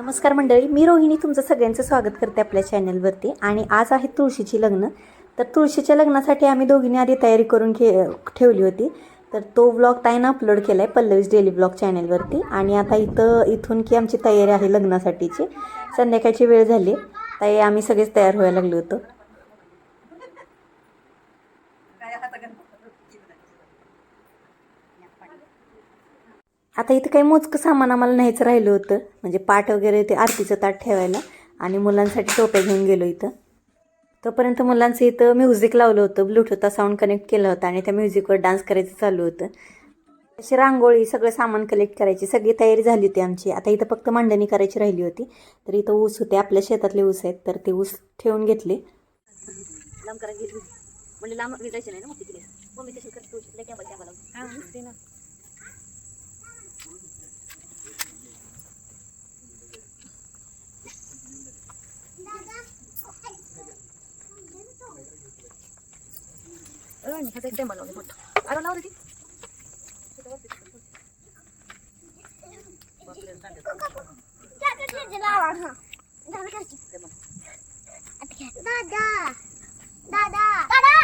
नमस्कार मंडळी मी रोहिणी तुमचं सगळ्यांचं स्वागत करते आपल्या चॅनलवरती. आणि आज आहे तुळशीची लग्न. तर तुळशीच्या लग्नासाठी आम्ही दोघींनी आधी तयारी करून घे ठेवली होती. तर तो व्लॉग ताईनं अपलोड केला आहे पल्लवीज डेली ब्लॉग चॅनलवरती आणि आता इथं इथून की आमची तयारी आहे लग्नासाठीची. संध्याकाळची वेळ झाली. ताई आम्ही सगळेच तयार व्हायला लागलो होतो. आता इथं काही मोजकं सामान आम्हाला न्यायचं राहिलं होतं. म्हणजे पाट वगैरे ते आरतीचं ताट ठेवायला. आणि मुलांसाठी टोप्या घेऊन गेलो इथं. तोपर्यंत मुलांचं इथं म्युझिक लावलं होतं. ब्लूटूथचा साऊंड कनेक्ट केला होता आणि त्या म्युझिकवर डान्स करायचं चालू होतं. अशी रांगोळी सगळं सामान कलेक्ट करायची. सगळी तयारी झाली होती आमची. आता इथं फक्त मांडणी करायची राहिली होती. तर इथं ऊस होते. आपल्या शेतातले ऊस आहेत. तर ते ऊस ठेवून घेतले. लांब करा म्हणजे लांब नाही ना. मग तिकडे मम्मी कशी करतो तुझ्या कॅबल कॅबल ना एकदम बनवले मोठं अरे लाव रे ती दादा दादा दादा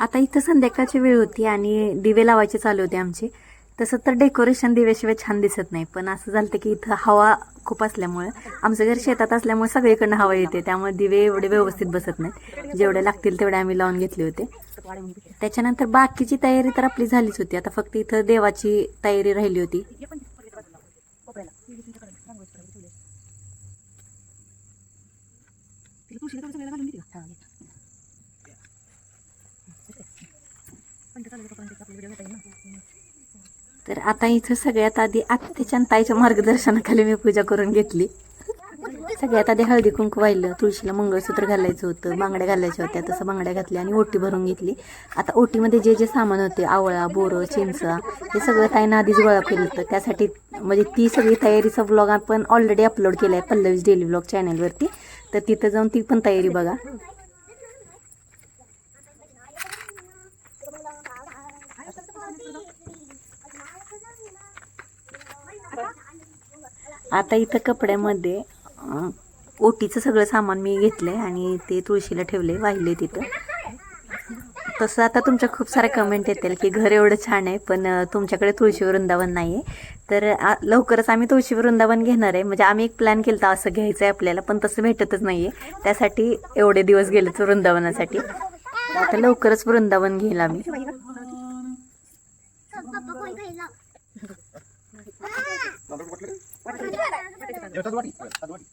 आता इथं संध्याकाळची वेळ होती आणि दिवे लावायचे चालू होते आमचे. तसं तर डेकोरेशन दिव्याशिवाय छान दिसत नाही पण असं झालं की इथं हवा खूप असल्यामुळे आमचं घर शेतात असल्यामुळे सगळीकडनं हवा येते. त्यामुळे दिवे एवढे व्यवस्थित बसत नाहीत. जेवढे लागतील तेवढे आम्ही लावून घेतले होते. त्याच्यानंतर बाकीची तयारी तर आपली झालीच होती. आता फक्त इथं देवाची तयारी राहिली होती. तर आता इथं सगळ्यात आधी आत्याच्या ताईच्या मार्गदर्शनाखाली मी पूजा करून घेतली. सगळ्यात आधी हळदी कुंकू वाहिलं तुळशीला मंगळसूत्र घालायचं होतं बांगड्या घालायच्या होत्या तसं बांगड्या घातल्या आणि ओटी भरून घेतली. आता ओटीमध्ये जे जे सामान होते आवळा बोरं चिंचा हे सगळं ताईनं आधीच गोळा केलं होतं. त्यासाठी म्हणजे ती सगळी तयारीचा ब्लॉग आपण ऑलरेडी अपलोड केला आहे पल्लवीज डेली ब्लॉग चॅनलवरती तर तिथं जाऊन ती पण तयारी बघा. आता इथं कपड्यामध्ये ओटीचं सगळं सामान मी घेतलं आहे आणि ते तुळशीला ठेवले वाहिले तिथं. तसं आता तुमच्या खूप साऱ्या कमेंट येतील की घर एवढं छान आहे पण तुमच्याकडे तुळशी वृंदावन नाही आहे तर लवकरच आम्ही तुळशी वृंदावन घेणार आहे. म्हणजे आम्ही एक प्लॅन केला असं घ्यायचं आहे आपल्याला पण तसं भेटतच नाही आहे त्यासाठी एवढे दिवस गेलेच वृंदावनासाठी. आता लवकरच वृंदावन घेईल आम्ही. এটা দুবাটি দুবাটি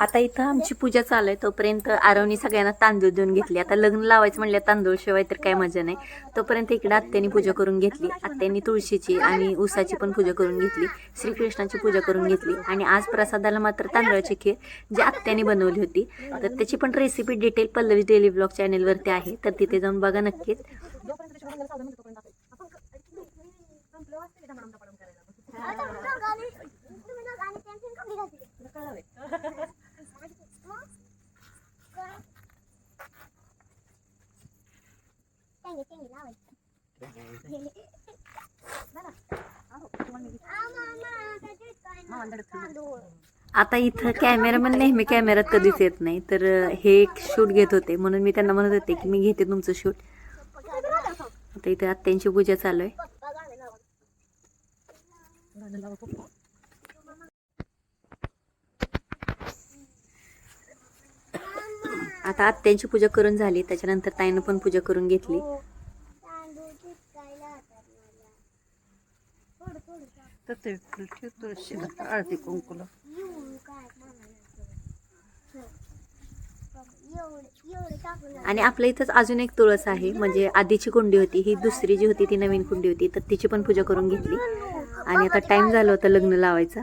आता इथं आमची पूजा चालू आहे तोपर्यंत आरवनी सगळ्यांना तांदूळ देऊन घेतली. आता लग्न लावायचं म्हणलं तांदूळ शिवाय तर काय मजा नाही. तोपर्यंत इकडे आत्यानी पूजा करून घेतली. आत्यानी तुळशीची आणि उसाची पण पूजा करून घेतली. श्रीकृष्णाची पूजा करून घेतली. आणि आज प्रसादाला मात्र तांदळाची खीर जी आत्याने बनवली होती. तर त्याची पण recipe detail Pallavi daily blog चॅनेलवरती आहे. तर तिथे जाऊन बघा नक्कीच. आता इथं कॅमेरामन नेहमी कॅमेऱ्यात कधीच येत नाही. तर हे एक शूट घेत होते. म्हणून मी त्यांना म्हणत होते की मी घेते तुमचं शूट आता इथे आत्यांची पूजा चालू आहे. आता आत्यांची पूजा करून झाली त्याच्यानंतर ताईनं पण पूजा करून घेतली आरती कुंकुला आणि आपल्या इथंच अजून एक तुळस आहे म्हणजे आधीची कुंडी होती ही दुसरी जी होती ती नवीन कुंडी होती तर तिची पण पूजा करून घेतली आणि आता टाइम झाला होता लग्न लावायचा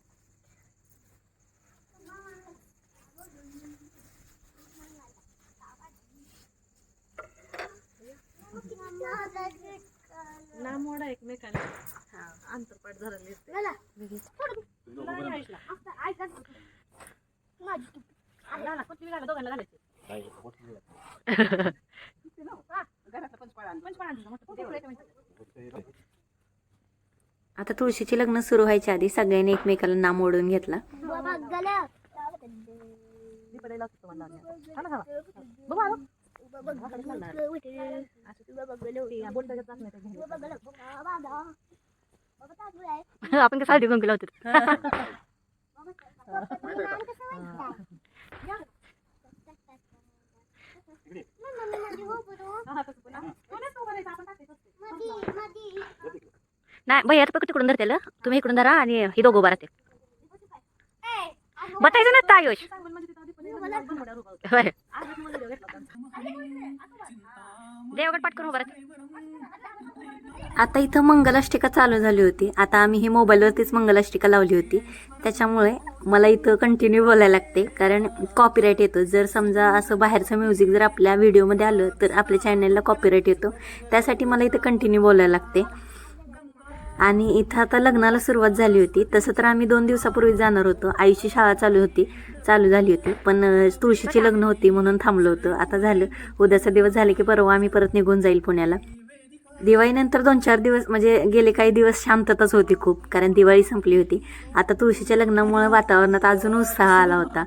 आता तुळशीची लग्न सुरू व्हायच्या आधी सगळ्यांनी एकमेकाला नाम ओढून घेतला. बाबा गल्या मी पण लावतो. तुम्हाला लावण्यात. थांबा, थांबा. बघू आलो. बाबा गल्या बाबा गल्या ती बोट त्याच्यात टाकून येते घरी. बाबा गल्या बाबा दा बाबा ताजू आहे आपण काय साडी गुंगी लावतो मम्मी माझी हो बरोबर मधी मधी नाही भैया तर तिकडून धरतेल तुम्ही इकडून धरा आणि ही दोघं उभा राहते बतायचं ना आयुष. देवगड पाठ करून उभा आता इथं मंगलाष्टिका चालू झाली होती. आता आम्ही ही मोबाईलवरतीच मंगलाष्टिका लावली होती. त्याच्यामुळे मला इथं कंटिन्यू बोलायला लागते. कारण कॉपीराईट येतो. जर समजा असं बाहेरचं म्युझिक जर आपल्या व्हिडिओमध्ये आलं तर आपल्या चॅनलला कॉपीराईट येतो. त्यासाठी मला इथं कंटिन्यू बोलायला लागते. आणि इथं आता लग्नाला सुरुवात झाली होती. तसं तर आम्ही दोन दिवसापूर्वी जाणार होतो. आईची शाळा चालू होती. चालू झाली होती. पण तुळशीची लग्न होती म्हणून थांबलो होतो. आता झालं. उद्याचा दिवस झाले की परवा आम्ही परत निघून जाईल पुण्याला. दिवाळीनंतर दोन चार दिवस म्हणजे गेले काही दिवस शांतताच होती खूप. कारण दिवाळी संपली होती. आता तुळशीच्या लग्नामुळे वातावरणात अजून उत्साह आला होता.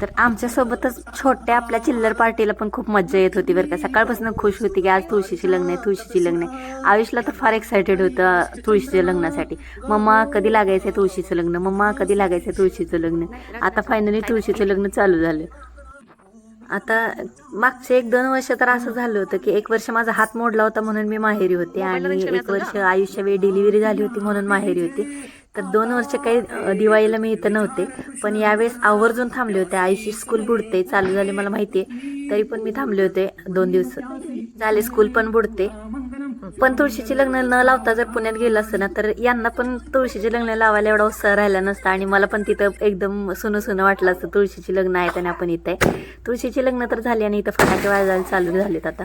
तर आमच्यासोबतच छोट्या आपल्या चिल्लर पार्टीला पण खूप मज्जा येत होती बरं का. सकाळपासून खुश होती की आज तुळशीची लग्न आहे तुळशीची लग्न आहे. आयुषला तर फार एक्सायटेड होतं तुळशीच्या लग्नासाठी. मम्मा कधी लागायचं आहे तुळशीचं लग्न? मम्मा कधी लागायचं आहे तुळशीचं लग्न? आता फायनली तुळशीचं लग्न चालू झालं. आता मागचे एक दोन वर्ष तर असं झालं होतं की एक वर्ष माझा हात मोडला होता म्हणून मी माहेरी होते आणि एक वर्ष आयुष्या वेळी डिलिव्हरी झाली होती म्हणून माहेरी होती. तर दोन वर्ष काही दिवाळीला मी इथं नव्हते. पण यावेळेस आवर्जून थांबले होते. आईची स्कूल बुडते. चालू झाली मला माहिती आहे तरी पण मी थांबले होते दोन दिवस. झाले स्कूल पण बुडते. पण तुळशीची लग्न न लावता जर पुण्यात गेलं असतं ना तर यांना पण तुळशीचे लग्न लावायला एवढा उत्साह राहिला नसता. आणि मला पण तिथं एकदम सुनं सुनं वाटलं असतं तुळशीची लग्न आहेत आणि आपण इथे आहे. तुळशीची लग्न तर झाली आणि इथं फटाके वाजायला चालू झालेत आता.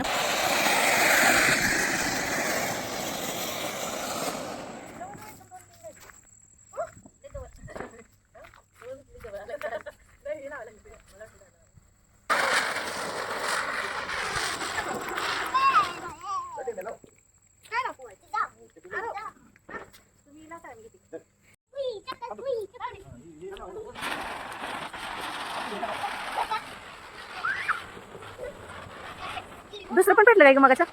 दुसरं पण पेटलं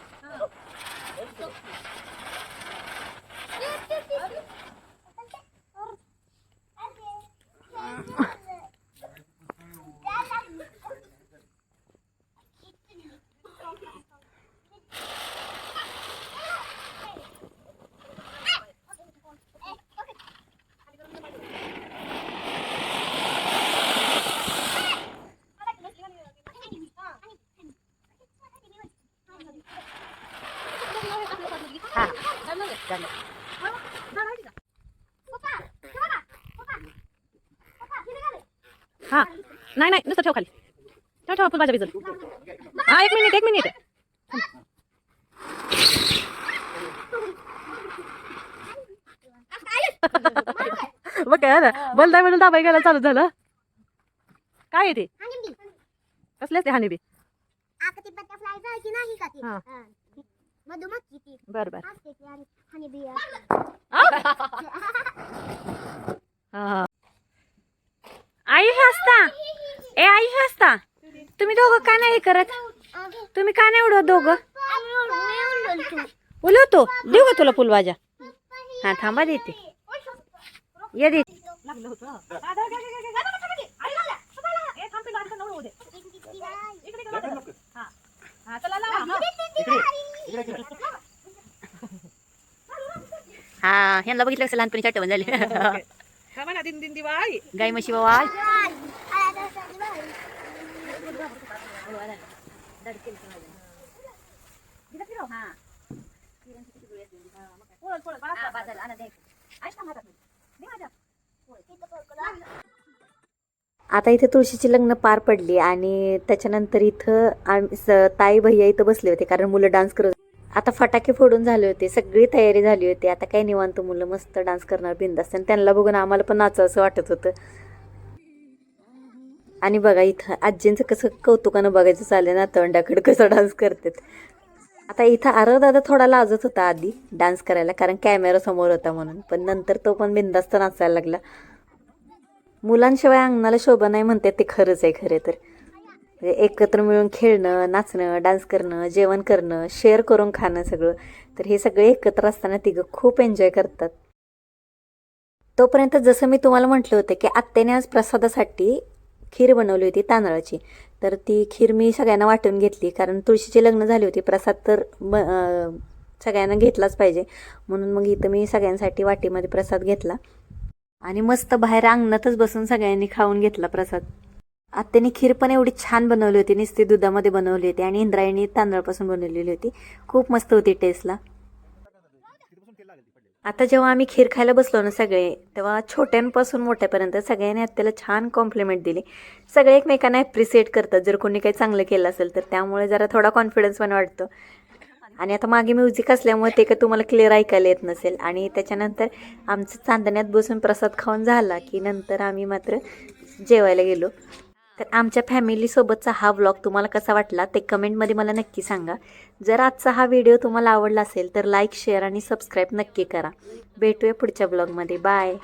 हा. नाही नाही नुसतं ठेव खाली. ठेव ठेव फुल भाज्या भिजल. हा एक मिनिट एक मिनिट. बघ काय झालं बलदाय म्हणून दाबाई गेला चालू झालं. काय आहे ते? हनीबी. कसले असते हानिबी आता बटरफ्लाय जायची नाही का मधुमक्खी ती बर बर असते ती आणि हनीबी हा आयुष असता ए आयुष असता तुम्ही दोघं का नाही हे करत तुम्ही का नाही उडवत दोघं उलवतो देऊ का तुला फुलभाज्या हा थांबा देते ये दे. आई इकडे. हा. हा. हा. हा ह्यांना बघितलं कसं लहानपणी आठवण झाली हा म्हणा, दिन दिन दिवाळी गाय म्हशी बाबा. आता इथे तुळशीची लग्न पार पडली आणि त्याच्यानंतर इथं ताई भैया इथं बसले होते कारण मुलं डान्स करत आता फटाके फोडून झाले होते सगळी तयारी झाली होती. आता काय निवांत मुलं मस्त डान्स करणार बिंदास्त आणि त्यांना बघून आम्हाला पण नाचावं असं वाटत होतं. आणि बघा इथं आजींचं कसं कौतुकानं बघायचं चाललंय नातवंडाकडे कसं डान्स करतात. आता इथं आरव दादा थोडा लाजत होता आधी डान्स करायला कारण कॅमेरा समोर होता म्हणून. पण नंतर तो पण बिंदास्त नाचायला लागला. मुलांशिवाय अंगणाला शोभा नाही म्हणते ते खरंच आहे खरे तर. म्हणजे एकत्र मिळून खेळणं नाचणं डान्स करणं जेवण करणं शेअर करून खाणं सगळं. तर हे सगळे एकत्र असताना तिघं खूप एन्जॉय करतात. तोपर्यंत जसं मी तुम्हाला म्हटलं होतं की आत्याने आज प्रसादासाठी खीर बनवली होती तांदळाची. तर ती खीर मी सगळ्यांना वाटून घेतली. कारण तुळशीचे लग्न झाली होती. प्रसाद तर ब सगळ्यांना घेतलाच पाहिजे. म्हणून मग इथं मी सगळ्यांसाठी वाटीमध्ये प्रसाद घेतला. आणि मस्त बाहेर अंगणातच बसून सगळ्यांनी खाऊन घेतला प्रसाद. आत्याने खीर पण एवढी छान बनवली होती नुसती दुधामध्ये बनवली होती आणि इंद्रायणी तांदळापासून बनवलेली होती. खूप मस्त होती टेस्टला आता जेव्हा आम्ही खीर खायला बसलो ना सगळे तेव्हा छोट्यांपासून मोठ्यापर्यंत सगळ्यांनी आत्याला छान कॉम्प्लिमेंट दिली. सगळे एकमेकांना ॲप्रिसिएट करतात. जर कोणी काही चांगलं केलं असेल तर त्यामुळे जरा थोडा कॉन्फिडन्स पण वाटतो आणि आता मागे म्युझिक असल्यामुळे ते काय तुम्हाला क्लिअर ऐकायला येत नसेल. आणि त्याच्यानंतर आमचं चांदण्यात बसून प्रसाद खाऊन झाला की नंतर आम्ही मात्र जेवायला गेलो. तर आमच्या फॅमिलीसोबतचा हा व्लॉग तुम्हाला कसा वाटला ते कमेंटमध्ये मला नक्की सांगा. जर आजचा हा व्हिडिओ तुम्हाला आवडला असेल तर लाईक शेअर आणि सबस्क्राईब नक्की करा. भेटूया पुढच्या ब्लॉगमध्ये बाय